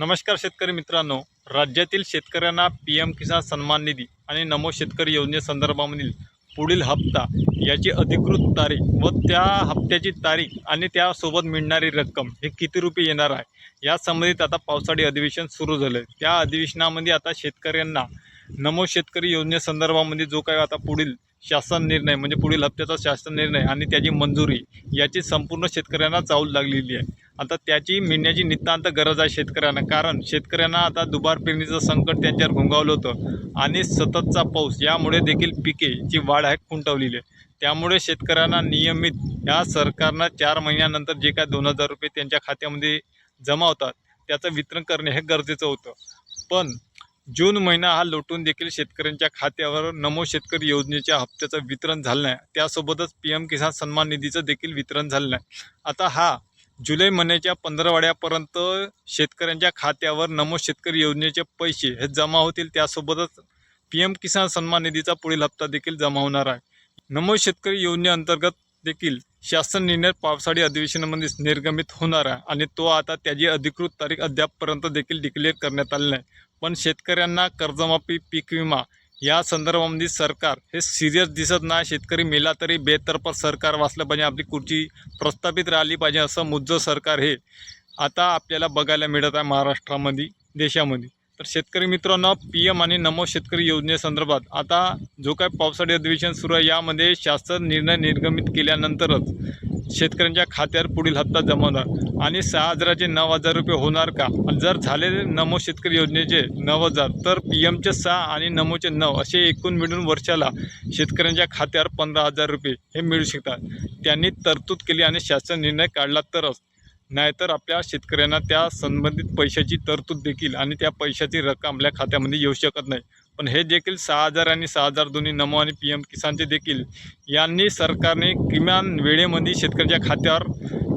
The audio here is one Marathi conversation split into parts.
नमस्कार शेतकरी मित्रांनो. राज्यातील शेतकऱ्यांना पी एम किसान सन्मान निधी आणि नमो शेतकरी योजनेसंदर्भामधील पुढील हप्ता याची अधिकृत तारीख व त्या हप्त्याची तारीख आणि त्यासोबत मिळणारी रक्कम हे किती रुपये येणार आहे या संबंधित आता पावसाळी अधिवेशन सुरू झालं आहे त्या अधिवेशनामध्ये आता शेतकऱ्यांना नमो शेतकरी योजनेसंदर्भामध्ये जो काही आता पुढील शासन निर्णय म्हणजे पुढील हप्त्याचा शासन निर्णय आणि त्याची मंजुरी याची संपूर्ण शेतकऱ्यांना चावल लागलेली आहे. आता त्याची मिळण्याची नितांत गरज आहे शेतकऱ्यांना. कारण शेतकऱ्यांना आता दुबार पेरणीचं संकट त्यांच्यावर घोंगावलं होतं. आणि सततचा पाऊस यामुळे देखील पिकेची वाढ आहे खुंटवलेली आहे. त्यामुळे शेतकऱ्यांना नियमित या सरकारनं चार महिन्यानंतर जे काय दोन हजार रुपये त्यांच्या खात्यामध्ये जमा होतात त्याचं वितरण करणे हे गरजेचं होतं. पण जून महिना हा लोटून देखील शेतकऱ्यांच्या खात्यावर नमो शेतकरी योजनेच्या हप्त्याचं वितरण झालं नाही. त्यासोबतच पी एम किसान सन्मान निधीचं देखील वितरण झालं नाही. आता हा जुलै महिन्याच्या पंधरवाड्यापर्यंत शेतकऱ्यांच्या खात्यावर नमो शेतकरी योजनेचे पैसे हे जमा होतील. त्यासोबतच पी एम किसान सन्मान निधीचा पुढील हप्ता देखील जमा होणार आहे. नमो शेतकरी योजनेअंतर्गत देखील शासन निर्णय पावसाळी अधिवेशनामध्ये निर्गमित होणार आहे आणि तो आता त्याची अधिकृत तारीख अद्यापपर्यंत देखील डिक्लेअर करण्यात आली नाही पण शेतकऱ्यांना कर्जमाफी पीक विमा या संदर्भामध्ये सरकार हे सिरियस दिसत नाही. शेतकरी मेला तरी बेतर्फा सरकार वाचलं पाहिजे. आपली खुर्ची प्रस्थापित राहिली पाहिजे असं मुद्दं सरकार हे आता आपल्याला बघायला मिळत आहे महाराष्ट्रामध्ये देशामध्ये तर शेतकरी मित्रांनो पी एम आणि नमो शेतकरी योजनेसंदर्भात आता जो काय पावसाळी अधिवेशन सुरू आहे यामध्ये शासन निर्णय निर्गमित केल्यानंतरच शेतकऱ्यांच्या खात्यावर पुढील हप्ता जमा होणार. आणि सहा हजाराचे नऊ हजार रुपये होणार का? जर झाले नमो शेतकरी योजनेचे नऊ हजार तर पी एमचे सहा आणि नमोचे नऊ असे एकूण मिळून वर्षाला शेतकऱ्यांच्या खात्यावर पंधरा हजार रुपये हे मिळू शकतात. त्यांनी तरतूद केली आणि शासन निर्णय काढला तरच. नाहीतर आपल्या शेतकऱ्यांना त्या संबंधित पैशाची तरतूद देखील आणि त्या पैशाची रक्कम आपल्या खात्यामध्ये येऊ शकत नाही. पण हे देखील सहा हजार आणि सहा हजार दोन्ही नमो आणि पी एम किसानचे देखील यांनी सरकारने किमान वेळेमध्ये शेतकऱ्यांच्या खात्यावर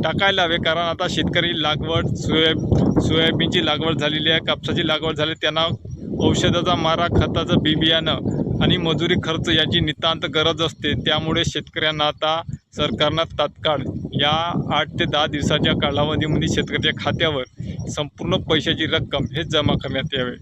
टाकायला हवे कारण आता शेतकरी लागवड सोयाब सोयाबीनची लागवड झालेली आहे कापसाची लागवड झाली त्यांना औषधाचा मारा खताचं बी बियाणं आणि मजुरी खर्च याची नितांत गरज असते. त्यामुळे शेतकऱ्यांना आता सरकारनं तात्काळ या आठ ते दहा दिवसाच्या कालावधीमध्ये शेतकऱ्याच्या खात्यावर संपूर्ण पैशाची रक्कम हे जमा करण्यात यावे.